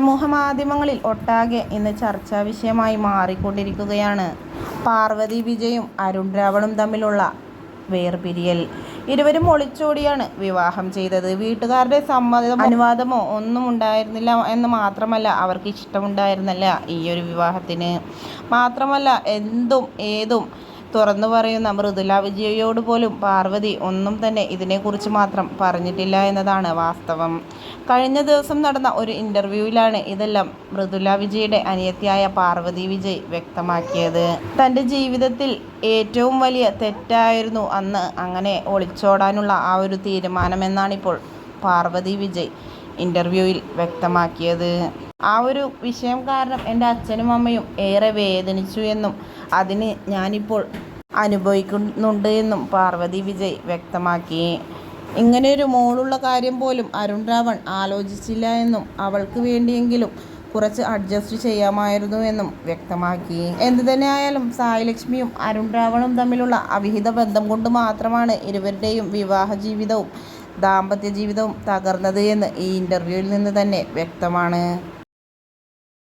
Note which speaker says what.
Speaker 1: സമൂഹമാധ്യമങ്ങളിൽ ഒട്ടാകെ ഇന്ന് ചർച്ചാ വിഷയമായി മാറിക്കൊണ്ടിരിക്കുകയാണ്. പാർവതി വിജയും അരുൺ രാവണും തമ്മിലുള്ള വേർപിരിയൽ. ഇരുവരും ഒളിച്ചോടിയാണ് വിവാഹം ചെയ്തത്. വീട്ടുകാരുടെ സമ്മതമോ അനുവാദമോ ഒന്നും ഉണ്ടായിരുന്നില്ല എന്ന് മാത്രമല്ല അവർക്ക് ഇഷ്ടമുണ്ടായിരുന്നില്ല ഈ ഒരു വിവാഹത്തിന്. മാത്രമല്ല എന്തും ഏതും തുറന്നു പറയുന്ന മൃദുല വിജയയോട് പോലും പാർവതി ഒന്നും തന്നെ ഇതിനെക്കുറിച്ച് മാത്രം പറഞ്ഞിട്ടില്ല എന്നതാണ് വാസ്തവം. കഴിഞ്ഞ ദിവസം നടന്ന ഒരു ഇന്റർവ്യൂവിലാണ് ഇതെല്ലാം മൃദുല വിജയുടെ അനിയത്തിയായ പാർവതി വിജയ് വ്യക്തമാക്കിയത്. തന്റെ ജീവിതത്തിൽ ഏറ്റവും വലിയ തെറ്റായിരുന്നു അന്ന് അങ്ങനെ ഒളിച്ചോടാനുള്ള ആ ഒരു തീരുമാനമെന്നാണിപ്പോൾ പാർവതി വിജയ് ഇന്റർവ്യൂവിൽ വ്യക്തമാക്കിയത്. ആ ഒരു വിഷയം കാരണം എന്റെ അച്ഛനും അമ്മയും ഏറെ വേദനിച്ചു എന്നും അതിന് ഞാനിപ്പോൾ അനുഭവിക്കുന്നുണ്ട് എന്നും പാർവതി വിജയ് വ്യക്തമാക്കി. ഇങ്ങനെ ഇങ്ങനെയൊരു മോളുള്ള കാര്യം പോലും അരുൺ രാവൺ ആലോചിച്ചില്ല എന്നും അവൾക്ക് വേണ്ടിയെങ്കിലും കുറച്ച് അഡ്ജസ്റ്റ് ചെയ്യാമായിരുന്നു എന്നും വ്യക്തമാക്കി. എന്തു തന്നെയായാലും സായിലക്ഷ്മിയും അരുൺ രാവണും തമ്മിലുള്ള അവിഹിത ബന്ധം കൊണ്ട് മാത്രമാണ് ഇരുവരുടെയും വിവാഹ ജീവിതവും ദാമ്പത്യ ജീവിതവും തകർന്നത് എന്ന് ഈ ഇന്റർവ്യൂവിൽ നിന്ന് തന്നെ വ്യക്തമാണ്.